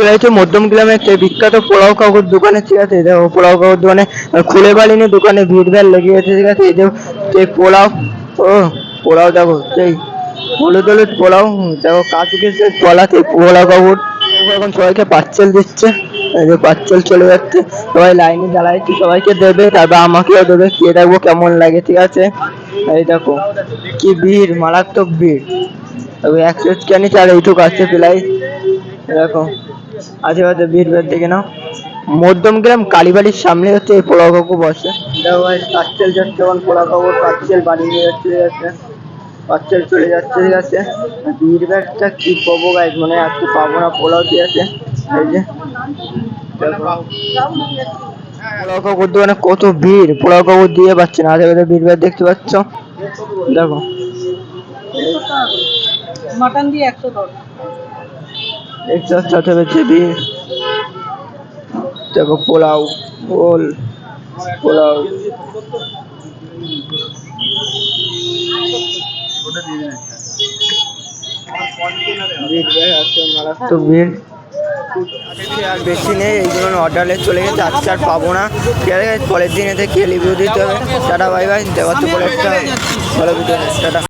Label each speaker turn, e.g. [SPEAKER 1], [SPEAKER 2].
[SPEAKER 1] চলে যাচ্ছে মধ্যম গ্রামের সেই বিখ্যাত পোলাও কাকুর দোকানে ঠিক আছে দেখো পোলাও কাকুর দোকানে খুলে পারিনি দোকানে ভিড় ভাড় লেগে গেছে, ঠিক আছে, এই যে সেই পোলাও, ও, পোলাও দেখো সেই হলুদ হলুদ পোলাও, দেখো কাকুকে সে পোলা সেই পোলাও কাকুর এখন সবাইকে পার্সেল দিচ্ছে যে পার্সেল চলে যাচ্ছে, সবাই লাইনে দাঁড়াইছে, সবাইকে দেবে, তারপর আমাকেও দেবে, খেয়ে দেখব কেমন লাগে, ঠিক আছে, এই দেখো, কি ভিড়, মারাত্মক ভিড় একশো স্ক্যানে চার এইটুকু আছে প্রায় এরকম আশেপাশে ভিড় ভাড় দেখে নাও মধ্যমগ্রাম কালীবাড়ির সামনে হচ্ছে এই পোলাও কাকু বসে। দেখো ভাই পার্সেল যাচ্ছে এখন পোলাও কাকুর পার্সেল বাড়ি নিয়ে যাচ্ছে ঠিক আছে? পার্সেল চলে যাচ্ছে ঠিক আছে? ভিড় ভাড়টা কি পাবো গাইজ মানে আজকে পাবো না পোলাও ঠিক আছে? এই যে। পোলাও কাকুর দোকানে কত ভিড় পোলাও কাকু দিয়ে পাচ্ছে না আশেপাশে ভিড় ভাড় দেখতে পাচ্ছ। দেখো।
[SPEAKER 2] মাটন দিয়ে একশো দশ।
[SPEAKER 1] সাথে হচ্ছে ভিড় দেখো পোলাও ওল পোলাও বেশি নেই, এই জন্য অর্ডারে চলে গেছে, আজকে আর পাবো না। ঠিক আছে, পরের দিন এতে কে রিভিউ দিতে হবে। টাটা বাই বাই দেখা হচ্ছে পরে একটা টাটা।